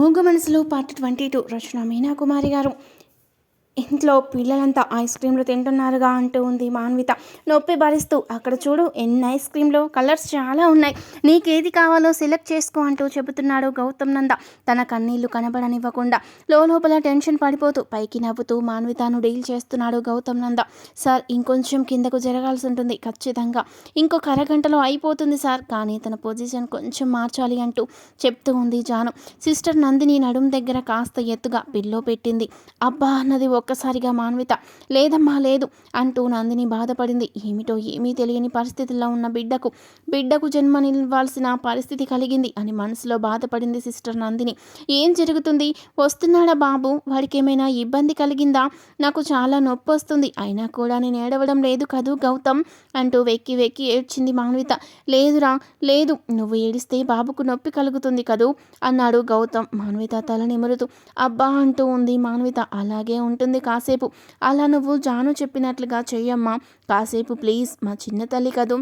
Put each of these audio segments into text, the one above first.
మూగ మనసులో part twenty two రచన మీనా కుమారి గారు. ఇంట్లో పిల్లలంతా ఐస్ క్రీమ్లు తింటున్నారుగా అంటూ ఉంది మాన్విత. నొప్పి భరిస్తూ అక్కడ చూడు ఎన్ని ఐస్ క్రీమ్లో కలర్స్ చాలా ఉన్నాయి. నీకేది కావాలో సెలెక్ట్ చేసుకో అంటూ చెబుతున్నాడు గౌతమ్ నంద. తన కన్నీళ్ళు కనబడనివ్వకుండా లోపల టెన్షన్ పడిపోతూ పైకి నవ్వుతూ మాన్వితను డీల్ చేస్తున్నాడు గౌతమ్ నంద. సార్ ఇంకొంచెం కిందకు జరగాల్సి ఉంటుంది ఖచ్చితంగా. ఇంకొక అరగంటలో అయిపోతుంది సార్ కానీ తన పొజిషన్ కొంచెం మార్చాలి అంటూ చెప్తూ ఉంది జాను. సిస్టర్ నందిని నడుం దగ్గర కాస్త ఎత్తుగా పిల్లో పెట్టింది. అబ్బా అన్నది ఒక్కసారిగా మాన్విత లేదమ్మా లేదు అంటూ నందిని బాధపడింది. ఏమిటో ఏమీ తెలియని పరిస్థితుల్లో ఉన్న బిడ్డకు బిడ్డకు జన్మనివ్వాల్సిన పరిస్థితి కలిగింది అని మనసులో బాధపడింది సిస్టర్ నందిని. ఏం జరుగుతుంది? వస్తున్నాడా బాబు? వాడికి ఏమైనా ఇబ్బంది కలిగిందా? నాకు చాలా నొప్పి వస్తుంది అయినా కూడా నేను ఏడవడం లేదు కదూ గౌతమ్ అంటూ వెక్కి వెక్కి ఏడ్చింది మాన్విత. లేదురా లేదు. నువ్వు ఏడిస్తే బాబుకు నొప్పి కలుగుతుంది కదూ అన్నాడు గౌతమ్. మాన్విత తల నిమురుతూ అబ్బా అంటూ ఉంది మాన్విత. అలాగే ఉంటుంది. ఉంటుంది కాసేపు. అలా నువ్వు జాను చెప్పినట్లుగా చెయ్యమ్మా. కాసేపు ప్లీజ్ మా చిన్న తల్లి కదూ.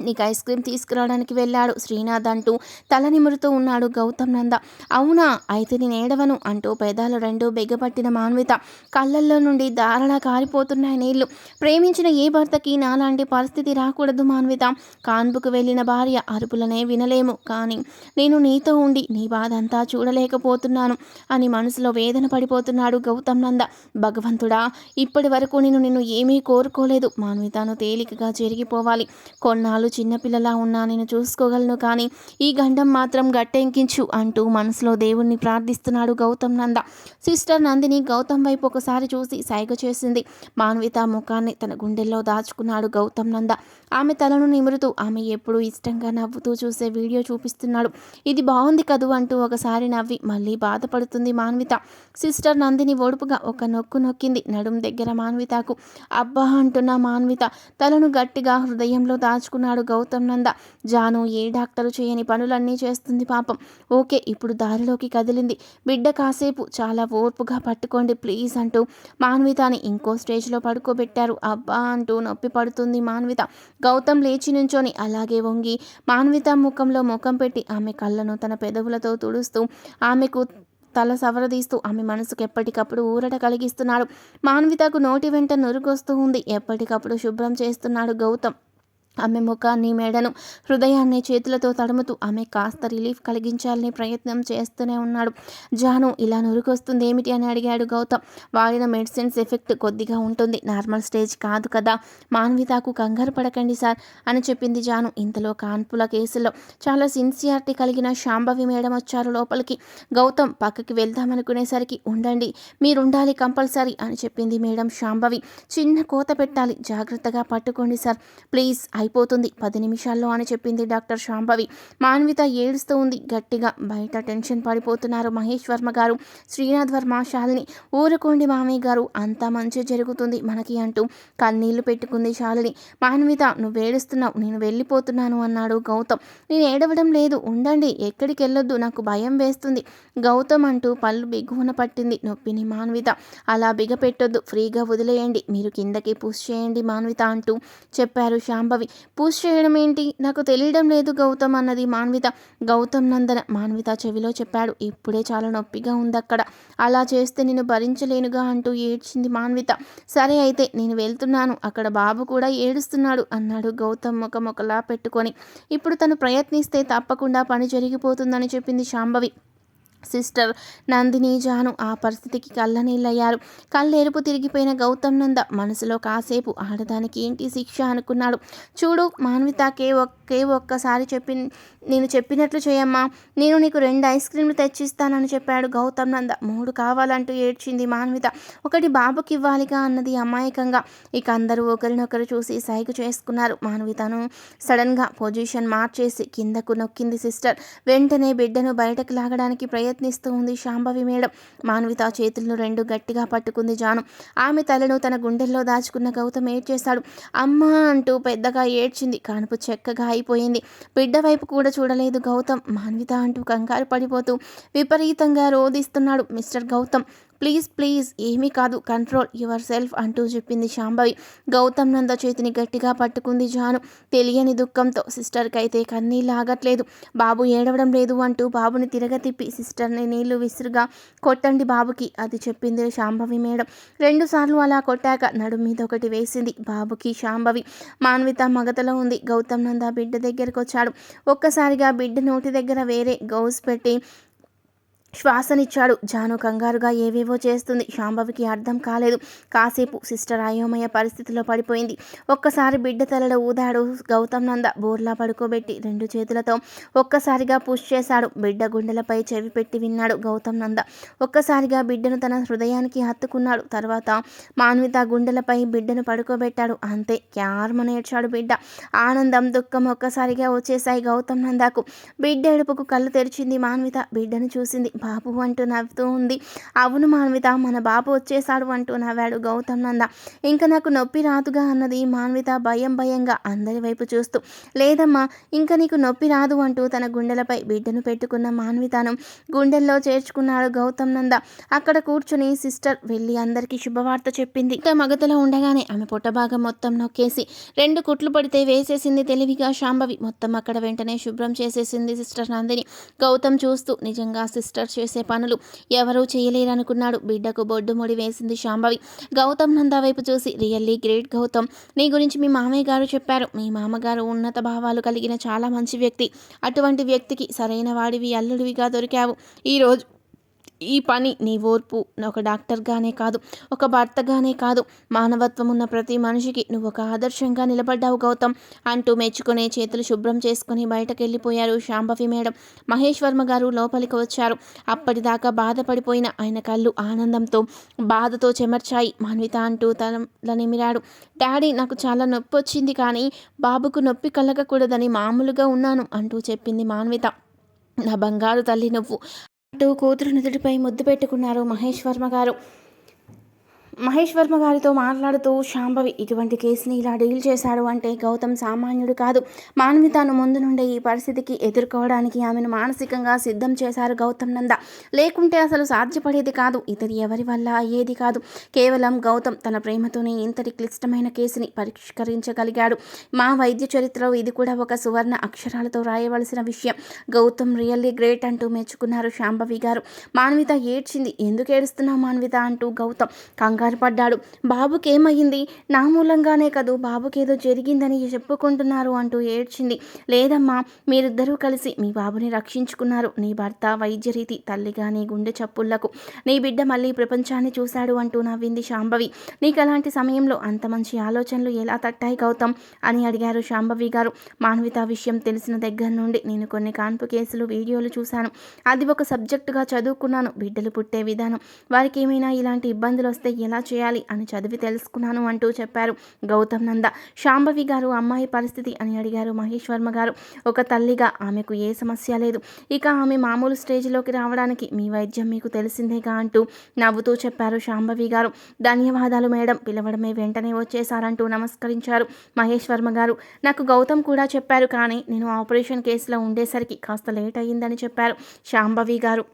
నీకు ఐస్ క్రీమ్ తీసుకురావడానికి వెళ్ళాడు. శ్రీనాథ్ అంటూ తల నిమురుతూ ఉన్నాడు గౌతమ్ నంద. అవునా? అయితే నేను ఏడవను అంటూ పెదాలు రెండు బెగ్గపట్టిన మాన్విత. కళ్ళల్లో నుండి దారలా కారిపోతున్నాయి నీళ్ళు. ప్రేమించిన ఏ భర్తకి నాలాంటి పరిస్థితి రాకూడదు మాన్విత. కాన్పుకు వెళ్ళిన భార్య అరుపులనే వినలేము. కానీ నేను నీతో ఉండి నీ బాధ అంతా చూడలేకపోతున్నాను అని మనసులో వేదన పడిపోతున్నాడు గౌతమ్ నంద. భగవంతుడా ఇప్పటి వరకు నేను నిన్ను ఏమీ కోరుకోలేదు. మాన్వితను తేలికగా జరిగిపోవాలి. కొన్నాళ్ళు చిన్నపిల్లలా ఉన్నా నేను చూసుకోగలను కానీ ఈ గండం మాత్రం గట్టెంకించు అంటూ మనసులో దేవుణ్ణి ప్రార్థిస్తున్నాడు గౌతమ్ నంద. సిస్టర్ నందిని గౌతమ్ వైపు ఒకసారి చూసి సైగ చేసింది. మాన్విత ముఖాన్ని తన గుండెల్లో దాచుకున్నాడు గౌతమ్ నంద. ఆమె తలను నిమురుతూ ఆమె ఎప్పుడు ఇష్టంగా నవ్వుతూ చూసే వీడియో చూపిస్తున్నాడు. ఇది బాగుంది కదూ అంటూ ఒకసారి నవ్వి మళ్ళీ బాధపడుతుంది మాన్విత. సిస్టర్ నందిని ఒడుపుగా ఒక నొక్కు నొక్కింది. నడుం దగ్గర మాన్వితకు అబ్బా అంటున్న మాన్విత తలను గట్టిగా హృదయంలో దాచుకున్నాడు అన్నాడు గౌతమ్ నంద. జాను ఏ డాక్టరు చేయని పనులన్నీ చేస్తుంది పాపం. ఓకే ఇప్పుడు దారిలోకి కదిలింది. బిడ్డ కాసేపు చాలా ఓర్పుగా పట్టుకోండి ప్లీజ్ అంటూ మాన్వితాని ఇంకో స్టేజ్లో పడుకోబెట్టారు. అబ్బా అంటూ నొప్పి పడుతుంది మాన్విత. గౌతమ్ లేచి నుంచొని అలాగే వంగి మాన్విత ముఖంలో ముఖం పెట్టి ఆమె కళ్ళను తన పెదవులతో తుడుస్తూ ఆమెకు తల సవరదీస్తూ ఆమె మనసుకు ఎప్పటికప్పుడు ఊరట కలిగిస్తున్నాడు. మాన్వితకు నోటి వెంట నురుగొస్తూ ఉంది. ఎప్పటికప్పుడు శుభ్రం చేస్తున్నాడు గౌతమ్. ఆమె ముఖాన్ని మేడను హృదయాన్ని చేతులతో తడుముతూ ఆమె కాస్త రిలీఫ్ కలిగించాలని ప్రయత్నం చేస్తూనే ఉన్నాడు. జాను ఇలా నురుకొస్తుంది ఏమిటి? అని అడిగాడు గౌతమ్. వాడిన మెడిసిన్స్ ఎఫెక్ట్ కొద్దిగా ఉంటుంది. నార్మల్ స్టేజ్ కాదు కదా. మాన్వితాకు కంగారు పడకండి సార్ అని చెప్పింది జాను. ఇంతలో కాన్పుల కేసులో చాలా సిన్సియారిటీ కలిగిన శాంభవి మేడం వచ్చారు లోపలికి. గౌతమ్ పక్కకి వెళ్దామనుకునేసరికి ఉండండి మీరుండాలి కంపల్సరీ అని చెప్పింది మేడం శాంభవి. చిన్న కోత పెట్టాలి. జాగ్రత్తగా పట్టుకోండి సార్. ప్లీజ్ అయిపోతుంది. పది నిమిషాల్లో అని చెప్పింది డాక్టర్ శాంభవి. మాన్విత ఏడుస్తూ ఉంది. గట్టిగా బయట టెన్షన్ పడిపోతున్నారు మహేష్ వర్మ గారు శ్రీనాథ్ వర్మ శాలిని. ఊరుకోండి మామయ్య గారు అంతా మంచి జరుగుతుంది మనకి అంటూ కన్నీళ్ళు పెట్టుకుంది శాలిని. మాన్విత నువ్వు ఏడుస్తున్నావు నేను వెళ్ళిపోతున్నాను అన్నాడు గౌతమ్. నేను ఏడవడం లేదు ఉండండి ఎక్కడికి వెళ్ళొద్దు నాకు భయం వేస్తుంది. గౌతమ్ అంటూ పళ్ళు బిగువన పట్టింది నొప్పిని మాన్విత. అలా బిగపెట్టొద్దు ఫ్రీగా వదిలేయండి మీరు కిందకి పుష్ చేయండి మాన్విత అంటూ చెప్పారు శాంభవి. పూజ చేయడం ఏంటి? నాకు తెలియడం లేదు గౌతమ్ అన్నది. మాన్విత గౌతమ్ నందన మాన్విత చెవిలో చెప్పాడు. ఇప్పుడే చాలా నొప్పిగా ఉంది అక్కడ. అలా చేస్తే నేను భరించలేనుగా అంటూ ఏడ్చింది మాన్విత. సరే అయితే నేను వెళ్తున్నాను. అక్కడ బాబు కూడా ఏడుస్తున్నాడు అన్నాడు గౌతమ్ ముఖం ఒకలా పెట్టుకొని. ఇప్పుడు తను ప్రయత్నిస్తే తప్పకుండా పని జరిగిపోతుందని చెప్పింది శాంభవి. సిస్టర్ నందిని జాను ఆ పరిస్థితికి కళ్ళనీళ్ళయ్యారు. కళ్ళెరుపు తిరిగిపోయిన గౌతమ్ నంద మనసులో కాసేపు ఆడదానికి ఏంటి శిక్ష అనుకున్నాడు. చూడు మాన్వితకే ఒకే ఒక్కసారి చెప్పి నేను చెప్పినట్లు చేయమ్మా. నేను నీకు రెండు ఐస్ క్రీమ్లు తెచ్చిస్తానని చెప్పాడు గౌతమ్ నంద. మూడు కావాలంటూ ఏడ్చింది మాన్విత. ఒకటి బాబుకి ఇవ్వాలిగా అన్నది అమాయకంగా. ఇక అందరూ ఒకరినొకరు చూసి సైగు చేసుకున్నారు. మాన్వితను సడన్గా పొజిషన్ మార్చేసి కిందకు నొక్కింది సిస్టర్. వెంటనే బిడ్డను బయటకు లాగడానికి ప్రయత్నం ప్రయత్నిస్తూ ఉంది శాంభవి మేడం. మాన్విత చేతులను రెండు గట్టిగా పట్టుకుంది జాను. ఆమె తలను తన గుండెల్లో దాచుకున్న గౌతమ్ ఏడ్చేశాడు. అమ్మా అంటూ పెద్దగా ఏడ్చింది. కానుపు చెక్కగా అయిపోయింది. బిడ్డ వైపు కూడా చూడలేదు గౌతమ్. మాన్విత అంటూ కంగారు పడిపోతూ విపరీతంగా రోధిస్తున్నాడు మిస్టర్ గౌతమ్. ప్లీజ్ ప్లీజ్ ఏమీ కాదు. కంట్రోల్ యువర్ సెల్ఫ్ అంటూ చెప్పింది శాంభవి. గౌతమ్ నంద చేతిని గట్టిగా పట్టుకుంది జాను. తెలియని దుఃఖంతో సిస్టర్కి అయితే కన్నీళ్ళు ఆగట్లేదు. బాబు ఏడవడం లేదు అంటూ బాబుని తిరగతిప్పి సిస్టర్ని నీళ్ళు విసురుగా కొట్టండి బాబుకి అది చెప్పింది శాంభవి మేడం. రెండుసార్లు అలా కొట్టాక నడు మీద ఒకటి వేసింది బాబుకి శాంభవి. మాన్విత మగతలో ఉంది. గౌతమ్ నంద బిడ్డ దగ్గరకు వచ్చాడు ఒక్కసారిగా బిడ్డ నోటి దగ్గర వేరే గౌస్ పెట్టి శ్వాసనిచ్చాడు. జాను కంగారుగా ఏవేవో చేస్తుంది. శాంభవికి అర్థం కాలేదు. కాసేపు సిస్టర్ అయోమయ పరిస్థితిలో పడిపోయింది. ఒక్కసారి బిడ్డ తలలో ఊదాడు గౌతమ్ నంద. బోర్లా పడుకోబెట్టి రెండు చేతులతో ఒక్కసారిగా పుష్ చేశాడు. బిడ్డ గుండెలపై చెవి పెట్టి విన్నాడు గౌతమ్ నంద. ఒక్కసారిగా బిడ్డను తన హృదయానికి హత్తుకున్నాడు. తర్వాత మాన్విత గుండెలపై బిడ్డను పడుకోబెట్టాడు. అంతే క్యార్మ నేర్చాడు బిడ్డ. ఆనందం దుఃఖం ఒక్కసారిగా వచ్చేసాయి గౌతమ్ నందాకు. బిడ్డ ఎడుపుకు కళ్ళు తెరిచింది మాన్విత. బిడ్డను చూసింది బాబు అంటూ నవ్వుతూ ఉంది. అవును మాన్విత మన బాబు వచ్చేసాడు అంటూ నవ్వాడు గౌతమ్ నంద. ఇంకా నాకు నొప్పి రాదుగా అన్నది మాన్విత భయం భయంగా అందరి వైపు చూస్తూ. లేదమ్మా ఇంకా నీకు నొప్పి రాదు అంటూ తన గుండెలపై బిడ్డను పెట్టుకున్న మాన్వితను గుండెల్లో చేర్చుకున్నాడు గౌతమ్ నంద. అక్కడ కూర్చుని సిస్టర్ వెళ్ళి అందరికీ శుభవార్త చెప్పింది. ఇంకా మగతలో ఉండగానే ఆమె పుట్టభాగం మొత్తం నొక్కేసి రెండు కుట్లు పడితే వేసేసింది తెలివిగా శాంభవి. మొత్తం అక్కడ వెంటనే శుభ్రం చేసేసింది సిస్టర్ నందిని. గౌతమ్ చూస్తూ నిజంగా సిస్టర్ చేసే పనులు ఎవరూ చేయలేరనుకున్నాడు బిడ్డకు బొడ్డు ముడి వేసింది శాంభవి. గౌతమ్ నంద వైపు చూసి రియల్లీ గ్రేట్ గౌతమ్. నీ గురించి మీ మామయ్య గారు చెప్పారు. మీ మామగారు ఉన్నత భావాలు కలిగిన చాలా మంచి వ్యక్తి. అటువంటి వ్యక్తికి సరైన వాడివి అల్లుడివిగా దొరికావు. ఈరోజు ఈ పని నీ ఓర్పు. ఒక డాక్టర్గానే కాదు ఒక భర్తగానే కాదు. మానవత్వం ఉన్న ప్రతి మనిషికి నువ్వు ఒక ఆదర్శంగా నిలబడ్డావు గౌతమ్ అంటూ మెచ్చుకునే చేతులు శుభ్రం చేసుకుని బయటకు వెళ్ళిపోయారు శాంభవి మేడం. మహేష్ వర్మ గారు లోపలికి వచ్చారు. అప్పటిదాకా బాధపడిపోయిన ఆయన కళ్ళు ఆనందంతో బాధతో చెమర్చాయి. మాన్విత అంటూ తల నిమిరాడు డాడీ నాకు చాలా నొప్పి వచ్చింది కానీ బాబుకు నొప్పి కలగకూడదని మామూలుగా ఉన్నాను అంటూ చెప్పింది మాన్విత. నా బంగారు తల్లి నువ్వు. అంటూ కూతురు నుదుటిపై ముద్దు పెట్టుకున్నారు మహేష్ వర్మ గారు. మహేష్ వర్మ గారితో మాట్లాడుతూ శాంభవి ఇటువంటి కేసుని ఇలా డీల్ చేశాడు అంటే గౌతమ్ సామాన్యుడు కాదు. మానవితను ముందు నుండే ఈ పరిస్థితికి ఎదుర్కోవడానికి ఆమెను మానసికంగా సిద్ధం చేశారు గౌతమ్ నంద. లేకుంటే అసలు సాధ్యపడేది కాదు. ఇతరు ఎవరి వల్ల అయ్యేది కాదు. కేవలం గౌతమ్ తన ప్రేమతోనే ఇంతటి క్లిష్టమైన కేసుని పరిష్కరించగలిగాడు. మా వైద్య చరిత్రలో ఇది కూడా ఒక సువర్ణ అక్షరాలతో రాయవలసిన విషయం. గౌతమ్ రియల్లీ గ్రేట్ అంటూ మెచ్చుకున్నారు శాంభవి గారు. మాన్విత ఏడ్చింది ఎందుకు ఏడుస్తున్నావు మాన్విత? అంటూ గౌతమ్ కంగారు కంగారు పడ్డాడు బాబుకి నా మూలంగానే కదూ బాబుకి ఏదో జరిగిందని చెప్పుకుంటున్నారు అంటూ ఏడ్చింది. లేదమ్మా మీరిద్దరూ కలిసి మీ బాబుని రక్షించుకున్నారు. నీ భర్త వైద్యరీతి తల్లిగా నీ గుండె చప్పుళ్ళకు. నీ బిడ్డ మళ్ళీ ప్రపంచాన్ని చూశాడు అంటూ నవ్వింది శాంభవి. నీకు అలాంటి సమయంలో అంత మంచి ఆలోచనలు ఎలా తట్టాయి గౌతమ్ అని అడిగారు శాంభవి గారు. మానవిత విషయం తెలిసిన దగ్గర నుండి నేను కొన్ని కాన్పు కేసులు వీడియోలు చూశాను. అది ఒక సబ్జెక్టుగా చదువుకున్నాను. బిడ్డలు పుట్టే విధానం. వారికి ఏమైనా ఇలాంటి ఇబ్బందులు వస్తే ఎలా ఎలా చేయాలి అని చదివి తెలుసుకున్నాను అంటూ చెప్పారు గౌతమ్ నంద. శాంభవి గారు అమ్మాయి పరిస్థితి అని అడిగారు మహేష్ వర్మ గారు. ఒక తల్లిగా ఆమెకు ఏ సమస్య లేదు. ఇక ఆమె మామూలు స్టేజ్లోకి రావడానికి మీ వైద్యం మీకు తెలిసిందేగా అంటూ నవ్వుతూ చెప్పారు శాంభవి గారు. ధన్యవాదాలు మేడం. పిలవడమే వెంటనే వచ్చేసారంటూ నమస్కరించారు మహేష్ వర్మ గారు. నాకు గౌతమ్ కూడా చెప్పారు కానీ నేను ఆపరేషన్ కేసులో ఉండేసరికి కాస్త లేట్ అయ్యిందని చెప్పారు శాంభవి గారు.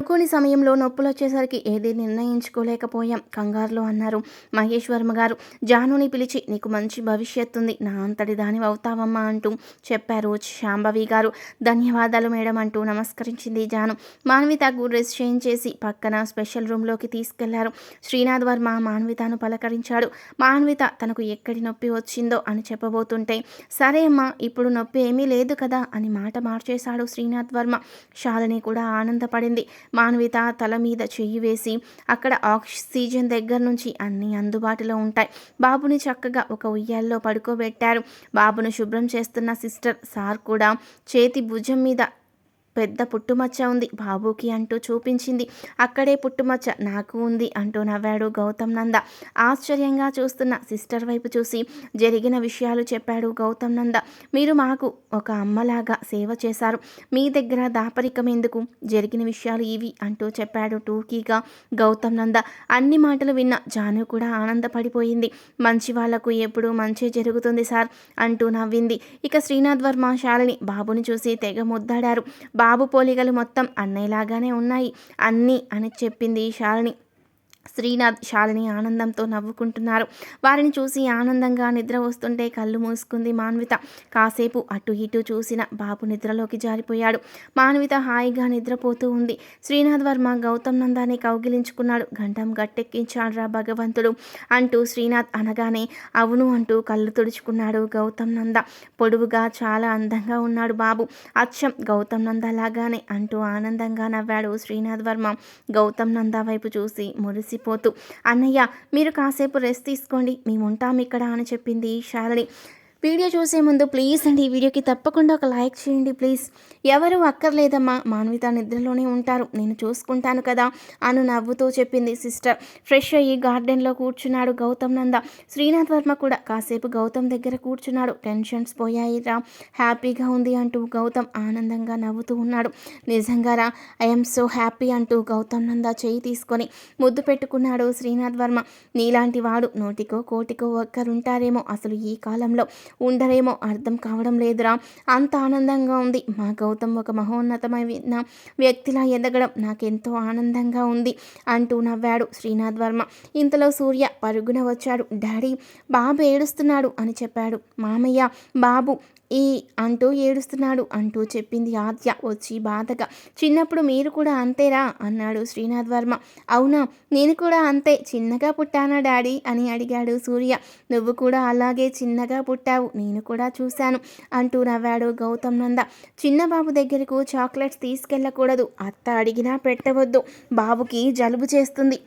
అనుకోని సమయంలో నొప్పులు వచ్చేసరికి ఏది నిర్ణయించుకోలేకపోయాం కంగారులో అన్నారు మహేష్ వర్మ గారు. జానుని పిలిచి నీకు మంచి భవిష్యత్తు ఉంది నా అంతటి దాని అవుతావమ్మా అంటూ చెప్పారు శాంభవి గారు. ధన్యవాదాలు మేడం అంటూ నమస్కరించింది జాను. మాన్వితకు డ్రెస్ చేంజ్ చేసి పక్కన స్పెషల్ రూమ్లోకి తీసుకెళ్ళారు. శ్రీనాథ్ వర్మ మాన్వితను పలకరించాడు. మాన్విత తనకు ఎక్కడి నొప్పి వచ్చిందో అని చెప్పబోతుంటే సరే అమ్మా ఇప్పుడు నొప్పి ఏమీ లేదు కదా అని మాట మార్చేశాడు శ్రీనాథ్ వర్మ. శాలిని కూడా ఆనందపడింది. మానవిత తల మీద చెయ్యి వేసి అక్కడ ఆక్సిజన్ దగ్గర నుంచి అన్నీ అందుబాటులో ఉంటాయి. బాబుని చక్కగా ఒక ఉయ్యాల్లో పడుకోబెట్టారు. బాబును శుభ్రం చేస్తున్న సిస్టర్ సార్ కూడా చేతి భుజం మీద పెద్ద పుట్టుమచ్చ ఉంది. బాబుకి అంటూ చూపించింది. అక్కడే పుట్టుమచ్చ నాకు ఉంది అంటూ నవ్వాడు గౌతమ్ నంద. ఆశ్చర్యంగా చూస్తున్న సిస్టర్ వైపు చూసి జరిగిన విషయాలు చెప్పాడు గౌతమ్ నంద. మీరు మాకు ఒక అమ్మలాగా సేవ చేశారు. మీ దగ్గర దాపరికం ఎందుకు? జరిగిన విషయాలు ఇవి అంటూ చెప్పాడు టూకీగా గౌతమ్ నంద. అన్ని మాటలు విన్న జాను కూడా ఆనందపడిపోయింది. మంచి వాళ్ళకు ఎప్పుడూ మంచి జరుగుతుంది సార్ అంటూ నవ్వింది. ఇక శ్రీనాథ్ వర్మ శాలిని బాబుని చూసి తెగ ముద్దాడారు. బాబు పోలికలు మొత్తం అన్నయ్యలాగానే ఉన్నాయి. అన్నీ అని చెప్పింది శాలిని. శ్రీనాథ్ శాలిని ఆనందంతో నవ్వుకుంటున్నారు. వారిని చూసి ఆనందంగా నిద్ర వస్తుంటే కళ్ళు మూసుకుంది మాన్విత. కాసేపు అటు ఇటు చూసిన బాబు నిద్రలోకి జారిపోయాడు. మాన్విత హాయిగా నిద్రపోతూ ఉంది. శ్రీనాథ్ వర్మ గౌతమ్ నందాన్ని కౌగిలించుకున్నాడు. గంటం గట్టెక్కించాడురా భగవంతుడు అంటూ శ్రీనాథ్ అనగానే అవును అంటూ కళ్ళు తుడుచుకున్నాడు గౌతమ్ నంద. పొడువుగా చాలా అందంగా ఉన్నాడు బాబు. అచ్చం గౌతమ్ నంద లాగానే అంటూ ఆనందంగా నవ్వాడు శ్రీనాథ్ వర్మ. గౌతమ్ నంద వైపు చూసి మురిసి పోతూ అన్నయ్య మీరు కాసేపు రెస్ట్ తీసుకోండి మేము ఉంటాం ఇక్కడ అని చెప్పింది శాలిని. వీడియో చూసే ముందు ప్లీజ్ అండి ఈ వీడియోకి తప్పకుండా ఒక లైక్ చేయండి ప్లీజ్. ఎవరు అక్కర్లేదమ్మా. మాన్విత నిద్రలోనే ఉంటారు. నేను చూసుకుంటాను కదా అను నవ్వుతూ చెప్పింది సిస్టర్. ఫ్రెష్ అయ్యి గార్డెన్లో కూర్చున్నాడు గౌతమ్ నంద. శ్రీనాథ్ వర్మ కూడా కాసేపు గౌతమ్ దగ్గర కూర్చున్నాడు. టెన్షన్స్ పోయాయి రా హ్యాపీగా ఉంది అంటూ గౌతమ్ ఆనందంగా నవ్వుతూ ఉన్నాడు. నిజంగా రా ఐఎమ్ సో హ్యాపీ అంటూ గౌతమ్ నంద చేయి తీసుకొని ముద్దు పెట్టుకున్నాడు శ్రీనాథ్ వర్మ. నీలాంటి వాడు నోటికో కోటికో ఒక్కరుంటారేమో అసలు ఈ కాలంలో. ఉండరేమో అర్థం కావడం లేదురా. అంత ఆనందంగా ఉంది. మా గౌతమ్ ఒక మహోన్నతమైన వ్యక్తిలా ఎదగడం నాకెంతో ఆనందంగా ఉంది అంటూ నవ్వాడు శ్రీనాథ్ వర్మ ఇంతలో సూర్య పరుగున వచ్చాడు. డాడీ బాబు ఏడుస్తున్నాడు అని చెప్పాడు. మామయ్య బాబు ఈ అంటూ ఏడుస్తున్నాడు. అంటూ చెప్పింది ఆద్య. వచ్చి బాధగా చిన్నప్పుడు మీరు కూడా అంతేరా? అన్నాడు శ్రీనాథ్ వర్మ అవునా నేను కూడా అంతే. చిన్నగా పుట్టానా డాడీ? అని అడిగాడు సూర్య. నువ్వు కూడా అలాగే చిన్నగా పుట్టావు. నేను కూడా చూశాను అంటూ నవ్వాడు గౌతమ్ నంద. చిన్న బాబు దగ్గరకు చాక్లెట్స్ తీసుకెళ్ళకూడదు. అత్త అడిగినా పెట్టవద్దు. బాబుకి జలుబు చేస్తుంది.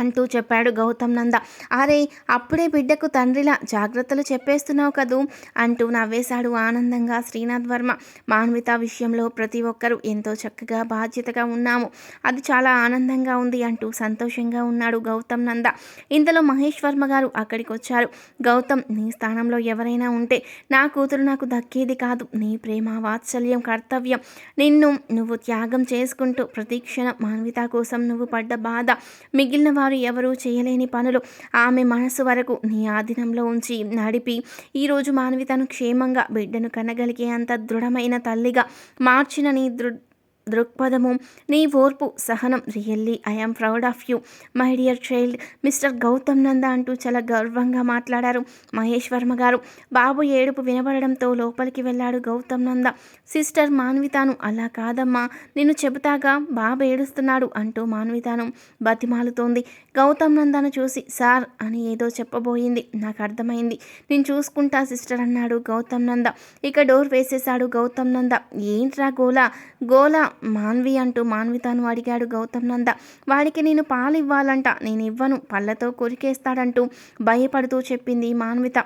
అంటూ చెప్పాడు గౌతమ్ నంద. అరే అప్పుడే బిడ్డకు తండ్రిలా జాగ్రత్తలు చెప్పేస్తున్నావు కదూ? అంటూ నవ్వేశాడు ఆనందంగా శ్రీనాథ్ వర్మ. మాన్విత విషయంలో ప్రతి ఒక్కరూ ఎంతో చక్కగా బాధ్యతగా ఉన్నాము. అది చాలా ఆనందంగా ఉంది అంటూ సంతోషంగా ఉన్నాడు గౌతమ్ నంద. ఇంతలో మహేష్ వర్మ గారు అక్కడికి వచ్చారు గౌతమ్ నీ స్థానంలో ఎవరైనా ఉంటే నా కూతురు నాకు దక్కేది కాదు. నీ ప్రేమ వాత్సల్యం కర్తవ్యం. నిన్ను నువ్వు త్యాగం చేసుకుంటూ ప్రతిక్షణం మాన్విత కోసం నువ్వు పడ్డ బాధ మిగిలిన వారు ఎవరూ చేయలేని పనులు. ఆమె మనసు వరకు నీ ఆధీనంలో ఉంచి నడిపి ఈరోజు మానవితను క్షేమంగా బిడ్డను కనగలిగే అంత దృఢమైన తల్లిగా మార్చిన నీ దృ దృక్పథము నీ ఓర్పు సహనం. Really I'm proud of you. My dear child mister Gautam Nanda అంటూ చాలా గర్వంగా మాట్లాడారు మహేష్ వర్మ గారు. బాబు ఏడుపు వినబడడంతో లోపలికి వెళ్ళాడు గౌతమ్ నంద. సిస్టర్ మాన్వితాను అలా కాదమ్మా నిన్ను చెబుతాగా బాబు ఏడుస్తున్నాడు అంటూ మాన్వితాను బతిమాలుతోంది. గౌతమ్ నందను చూసి సార్ అని ఏదో చెప్పబోయింది. నాకు అర్థమైంది. నేను చూసుకుంటా సిస్టర్ అన్నాడు గౌతమ్ నంద. ఇక డోర్ వేసేశాడు గౌతమ్ నంద. ఏంట్రా గోలా? గోలా? మాన్వి అంటూ మాన్వితాను అడిగాడు గౌతమ్ నంద వాడికి నేను పాలు ఇవ్వాలంట నేను ఇవ్వను పళ్ళతో కొరికేస్తాడంటూ భయపడుతూ చెప్పింది మాన్విత.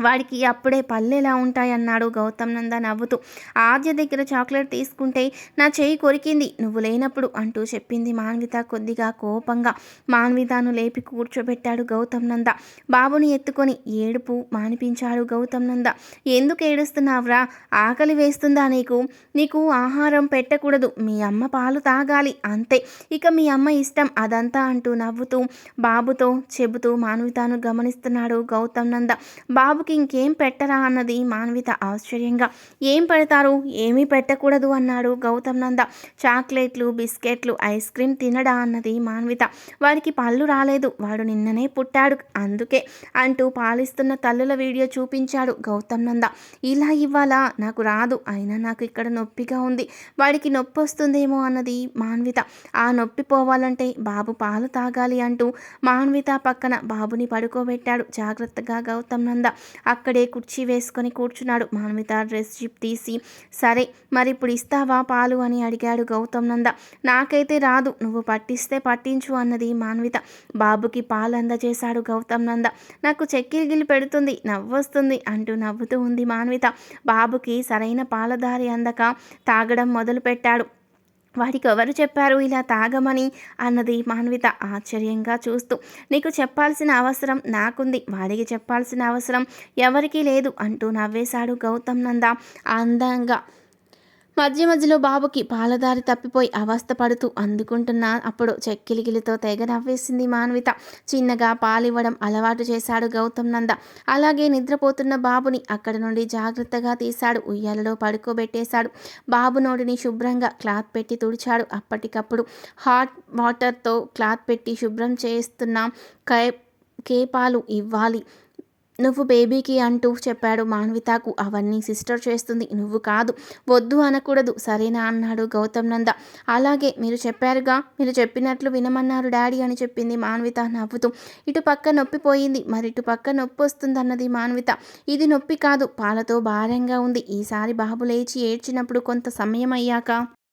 వాడికి అప్పుడే పల్లెలా ఉంటాయన్నాడు గౌతమ్ నంద నవ్వుతూ. ఆద్య దగ్గర చాక్లెట్ తీసుకుంటే నా చేయి కొరికింది. నువ్వు లేనప్పుడు అంటూ చెప్పింది మాన్విత కొద్దిగా కోపంగా. మాన్వితను లేపి కూర్చోబెట్టాడు గౌతమ్ నంద. బాబుని ఎత్తుకొని ఏడుపు మానిపించాడు గౌతమ్ నంద. ఎందుకు ఏడుస్తున్నావురా? ఆకలి వేస్తుందా నీకు? నీకు ఆహారం పెట్టకూడదు. మీ అమ్మ పాలు తాగాలి. అంతే. ఇక మీ అమ్మ ఇష్టం. అదంతా అంటూ నవ్వుతూ బాబుతో చెబుతూ మాన్వితను గమనిస్తున్నాడు గౌతమ్ నంద. బాబుకి బాబుకి ఇంకేం పెట్టరా అన్నది మాన్విత ఆశ్చర్యంగా. ఏం పెడతారు? ఏమీ పెట్టకూడదు అన్నాడు గౌతమ్ నంద. చాక్లెట్లు బిస్కెట్లు ఐస్ క్రీమ్ తినడా అన్నది మాన్విత. వాడికి పళ్ళు రాలేదు. వాడు నిన్ననే పుట్టాడు. అందుకే అంటూ పాలిస్తున్న తల్లుల వీడియో చూపించాడు గౌతమ్ నంద. ఇలా ఇవ్వాలా? నాకు రాదు. అయినా నాకు ఇక్కడ నొప్పిగా ఉంది. వాడికి నొప్పి వస్తుందేమో అన్నది మాన్విత. ఆ నొప్పి పోవాలంటే బాబు పాలు తాగాలి అంటూ మాన్విత పక్కన బాబుని పడుకోబెట్టాడు జాగ్రత్తగా గౌతమ్ నంద. అక్కడే కుర్చీ వేసుకొని కూర్చున్నాడు. మాన్విత డ్రెస్ జిప్ తీసి సరే మరి ఇప్పుడు ఇస్తావా పాలు అని అడిగాడు గౌతమ్ నంద. నాకైతే రాదు నువ్వు పట్టిస్తే పట్టించు అన్నది మాన్విత. బాబుకి పాలు అందజేశాడు గౌతమ్ నంద. నాకు చెక్కిరిగిలి పెడుతుంది నవ్వొస్తుంది అంటూ నవ్వుతూ ఉంది మాన్విత. బాబుకి సరైన పాలదారి అందక తాగడం మొదలుపెట్టాడు. వారికి ఎవరు చెప్పారు? ఇలా తాగమని అన్నది మాన్విత ఆశ్చర్యంగా చూస్తూ. నీకు చెప్పాల్సిన అవసరం నాకుంది. వాడికి చెప్పాల్సిన అవసరం ఎవరికీ లేదు అంటూ నవ్వేశాడు గౌతమ్ నంద అందంగా. మధ్య మధ్యలో బాబుకి పాలదారి తప్పిపోయి అవస్థ పడుతూ అందుకుంటున్నా. అప్పుడు చెక్కిలిగిలితో తెగ నవ్వేసింది మాన్విత. చిన్నగా పాలివ్వడం అలవాటు చేశాడు గౌతమ్ నంద. అలాగే నిద్రపోతున్న బాబుని అక్కడ నుండి జాగ్రత్తగా తీశాడు. ఉయ్యాలలో పడుకోబెట్టేశాడు. బాబు నోటిని శుభ్రంగా క్లాత్ పెట్టి తుడిచాడు. అప్పటికప్పుడు హాట్ వాటర్తో క్లాత్ పెట్టి శుభ్రం చేస్తున్న కే కేపాలు ఇవ్వాలి. నువ్వు బేబీకి అంటూ చెప్పాడు మాన్వితాకు. అవన్నీ సిస్టర్ చేస్తుంది. నువ్వు కాదు. వద్దు అనకూడదు. సరేనా అన్నాడు గౌతమ్ నంద. అలాగే మీరు చెప్పారుగా. మీరు చెప్పినట్లు వినమన్నారు డాడీ అని చెప్పింది మాన్విత నవ్వుతూ. ఇటు పక్క నొప్పిపోయింది మరి ఇటు పక్క నొప్పి వస్తుందన్నది మాన్విత. ఇది నొప్పి కాదు. పాలతో భారంగా ఉంది. ఈసారి బాబు లేచి ఏడ్చినప్పుడు కొంత సమయం అయ్యాక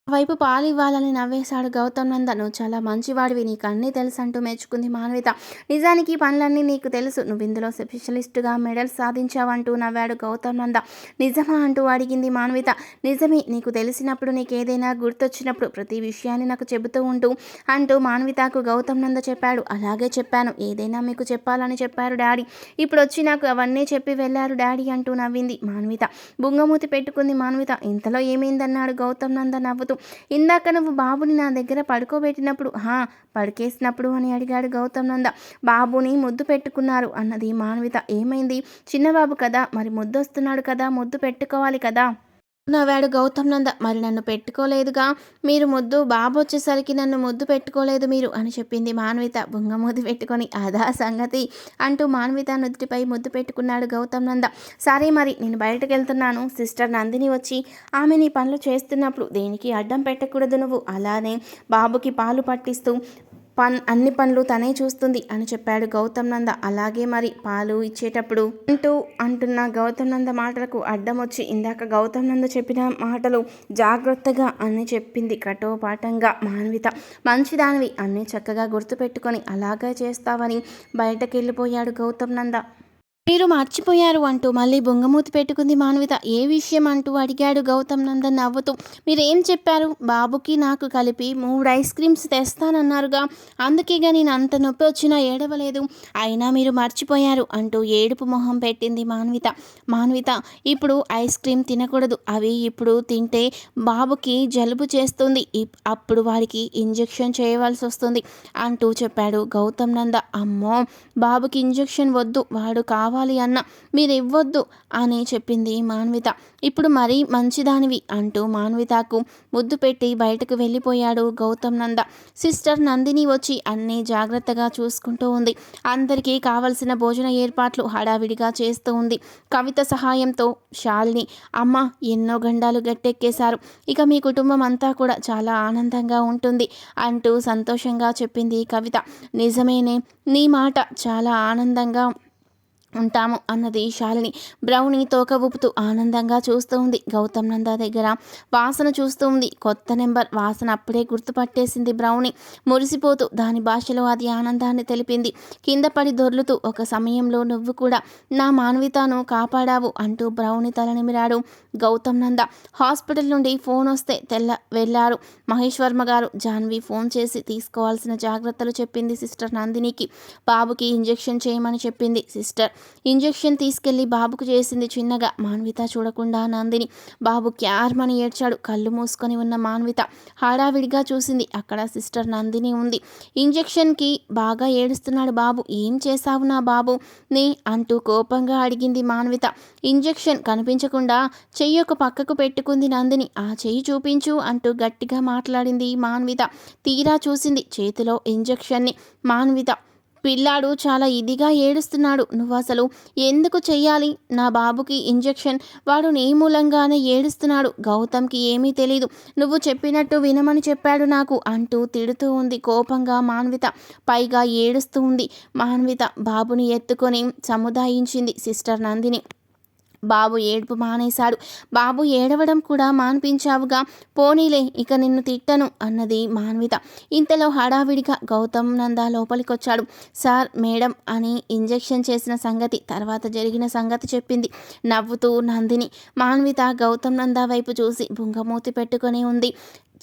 వైపు పాలు ఇవ్వాలని నవ్వేశాడు గౌతమ్ నంద. నువ్వు చాలా మంచివాడివి నీకు అన్నీ తెలుసు అంటూ మెచ్చుకుంది మాన్విత. నిజానికి పనులన్నీ నీకు తెలుసు. నువ్వు ఇందులో స్పెషలిస్ట్గా మెడల్ సాధించావంటూ నవ్వాడు గౌతమ్ నంద. నిజమా? అంటూ అడిగింది మాన్విత. నిజమే. నీకు తెలిసినప్పుడు నీకు ఏదైనా గుర్తొచ్చినప్పుడు ప్రతి విషయాన్ని నాకు చెబుతూ ఉంటూ అంటూ మాన్వితకు గౌతమ్ నంద చెప్పాడు. అలాగే చెప్పాను. ఏదైనా మీకు చెప్పాలని చెప్పారు డాడీ. ఇప్పుడు వచ్చి నాకు అవన్నీ చెప్పి వెళ్ళారు డాడీ అంటూ నవ్వింది మాన్విత. బుంగమూతి పెట్టుకుంది మాన్విత. ఇంతలో ఏమైందన్నాడు గౌతమ్ నంద నవ్వుతూ. ఇందాక నువ్వు బాబుని నా దగ్గర పడుకోబెట్టినప్పుడు హా పడుకేసినప్పుడు అని అడిగాడు గౌతమ్ నంద. బాబుని ముద్దు పెట్టుకున్నారు అన్నది మాన్విత. ఏమైంది? చిన్నబాబు కదా మరి ముద్దు వస్తున్నాడు కదా ముద్దు పెట్టుకోవాలి కదా? నవ్వాడు గౌతమ్ నంద. మరి నన్ను పెట్టుకోలేదుగా. మీరు ముద్దు బాబు వచ్చేసరికి నన్ను ముద్దు పెట్టుకోలేదు మీరు అని చెప్పింది మాన్విత బుంగ ముద్దు పెట్టుకొని. అదా సంగతి అంటూ మాన్విత నుదుటిపై ముద్దు పెట్టుకున్నాడు గౌతమ్ నంద. సరే మరి నేను బయటకు వెళ్తున్నాను. సిస్టర్ నందిని వచ్చి ఆమె నీ పనులు చేస్తున్నప్పుడు దేనికి అడ్డం పెట్టకూడదు నువ్వు? అలానే బాబుకి పాలు పట్టిస్తూ పన్ అన్ని పనులు తనే చూస్తుంది అని చెప్పాడు గౌతమ్ నంద. అలాగే మరి పాలు ఇచ్చేటప్పుడు అంటూ అంటున్న గౌతమ్ నంద మాటలకు అడ్డం వచ్చి ఇందాక గౌతమ్ నంద చెప్పిన మాటలు జాగ్రత్తగా అని చెప్పింది కఠోపాఠంగా మాన్విత. మంచిదానివి అన్నీ చక్కగా గుర్తుపెట్టుకొని అలాగే చేస్తావని బయటకెళ్ళిపోయాడు గౌతమ్ నంద. మీరు మర్చిపోయారు అంటూ మళ్ళీ బొంగమూతి పెట్టుకుంది మాన్విత. ఏ విషయం అంటూ అడిగాడు గౌతమ్ నందన్ నవ్వుతూ. మీరేం చెప్పారు? బాబుకి నాకు కలిపి మూడు ఐస్ క్రీమ్స్ తెస్తానన్నారుగా. అందుకేగా నేను అంత నొప్పి వచ్చినా ఏడవలేదు. అయినా మీరు మర్చిపోయారు అంటూ ఏడుపు మొహం పెట్టింది మాన్విత. మాన్విత ఇప్పుడు ఐస్ క్రీమ్ తినకూడదు. అవి ఇప్పుడు తింటే బాబుకి జలుబు చేస్తుంది. ఇప్- అప్పుడు వాడికి ఇంజెక్షన్ చేయవలసి వస్తుంది అంటూ చెప్పాడు గౌతమ్ నంద. అమ్మో! బాబుకి ఇంజెక్షన్ వద్దు. వాడు కావాలి అన్న. మీరు ఇవ్వద్దు అని చెప్పింది మాన్విత. ఇప్పుడు మరీ మంచిదానివి అంటూ మాన్వితకు ముద్దు పెట్టి బయటకు వెళ్ళిపోయాడు గౌతమ్ నంద. సిస్టర్ నందిని వచ్చి అన్నీ జాగ్రత్తగా చూసుకుంటూ ఉంది. అందరికీ కావలసిన భోజన ఏర్పాట్లు హడావిడిగా చేస్తూ ఉంది. కవిత సహాయంతో శాలిని అమ్మ ఎన్నో గండాలు గట్టెక్కేశారు. ఇక మీ కుటుంబం అంతా కూడా చాలా ఆనందంగా ఉంటుంది అంటూ సంతోషంగా చెప్పింది కవిత. నిజమేనే నీ మాట చాలా ఆనందంగా ఉంటాము అన్నది శాలిని బ్రౌని తోక ఊపుతూ ఆనందంగా చూస్తూ ఉంది. గౌతమ్ నంద దగ్గర వాసన చూస్తూ ఉంది. కొత్త నెంబర్ వాసన అప్పుడే గుర్తుపట్టేసింది బ్రౌని. మురిసిపోతూ దాని భాషలో అది ఆనందాన్ని తెలిపింది. కింద పడి దొర్లుతూ ఒక సమయంలో నువ్వు కూడా నా మానవితాను కాపాడావు అంటూ బ్రౌని తల నిమిరాడు గౌతమ్ నంద. హాస్పిటల్ నుండి ఫోన్ వస్తే తెల్ల వెళ్ళారు. మహేష్ వర్మ గారు జాన్వి ఫోన్ చేసి తీసుకోవాల్సిన జాగ్రత్తలు చెప్పింది సిస్టర్ నందినికి. బాబుకి ఇంజెక్షన్ చేయమని చెప్పింది సిస్టర్. ఇంజెక్షన్ తీసుకెళ్ళి బాబుకు చేసింది చిన్నగా. మాన్విత చూడకుండా నందిని. బాబు క్యార్మని ఏడ్చాడు. కళ్ళు మూసుకొని ఉన్న మాన్విత హడావిడిగా చూసింది. అక్కడ సిస్టర్ నందిని ఉంది. ఇంజెక్షన్కి బాగా ఏడుస్తున్నాడు బాబు. ఏం చేశావు నా బాబు? నీ అంటూ కోపంగా అడిగింది మాన్విత. ఇంజెక్షన్ కనిపించకుండా చెయ్యి ఒక పక్కకు పెట్టుకుంది నందిని. ఆ చెయ్యి చూపించు అంటూ గట్టిగా మాట్లాడింది మాన్విత. తీరా చూసింది చేతిలో ఇంజెక్షన్ని. మాన్విత పిల్లాడు చాలా ఇదిగా ఏడుస్తున్నాడు. నువ్వు అసలు ఎందుకు చెయ్యాలి? నా బాబుకి ఇంజెక్షన్. వాడు నీ మూలంగానే ఏడుస్తున్నాడు. గౌతమ్కి ఏమీ తెలీదు. నువ్వు చెప్పినట్టు వినమని చెప్పాడు నాకు అంటూ తిడుతూ ఉంది కోపంగా మాన్విత. పైగా ఏడుస్తూ ఉంది. మాన్విత బాబుని ఎత్తుకొని సముదాయించింది సిస్టర్ నందిని. బాబు ఏడుపు మానేశాడు. బాబు ఏడవడం కూడా మాన్పించావుగా. పోనీలే ఇక నిన్ను తిట్టను అన్నది మాన్విత. ఇంతలో హడావిడిగా గౌతమ్ నంద లోపలికొచ్చాడు. సార్ మేడం అని ఇంజెక్షన్ చేసిన సంగతి తర్వాత జరిగిన సంగతి చెప్పింది నవ్వుతూ నందిని. మాన్విత గౌతమ్ నంద వైపు చూసి బుంగమూతి పెట్టుకొని ఉంది.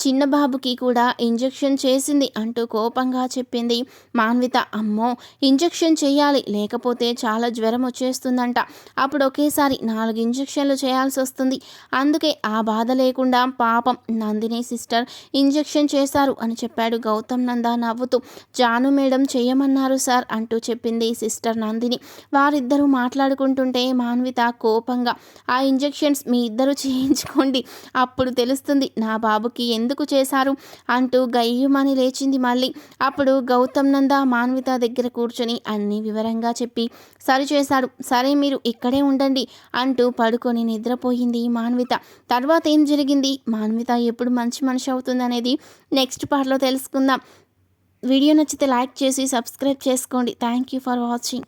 చిన్న బాబుకి కూడా ఇంజెక్షన్ చేసింది అంటూ కోపంగా చెప్పింది మాన్విత. అమ్మో ఇంజెక్షన్ చేయాలి లేకపోతే చాలా జ్వరం వచ్చేస్తుందంట. అప్పుడు ఒకేసారి నాలుగు ఇంజెక్షన్లు చేయాల్సి వస్తుంది. అందుకే ఆ బాధ లేకుండా పాపం నందిని సిస్టర్ ఇంజెక్షన్ చేశారు అని చెప్పాడు గౌతమ్ నంద నవ్వుతూ. జాను మేడం చేయమన్నారు సార్ అంటూ చెప్పింది సిస్టర్ నందిని. వారిద్దరూ మాట్లాడుకుంటుంటే మాన్విత కోపంగా ఆ ఇంజెక్షన్స్ మీ ఇద్దరు చేయించుకోండి అప్పుడు తెలుస్తుంది నా బాబుకి ఎందుకు చేశారు అంటూ గయ్యమని లేచింది మళ్ళీ. అప్పుడు గౌతమ్ నంద మాన్విత దగ్గర కూర్చొని అన్ని వివరంగా చెప్పి సరి చేశాడు సరే మీరు ఇక్కడే ఉండండి అంటూ పడుకొని నిద్రపోయింది మాన్విత. తర్వాత ఏం జరిగింది? మాన్విత ఎప్పుడు మంచి మనిషి అవుతుంది అనేది నెక్స్ట్ పార్ట్లో తెలుసుకుందాం. వీడియో నచ్చితే లైక్ చేసి సబ్స్క్రైబ్ చేసుకోండి. Thank you for watching.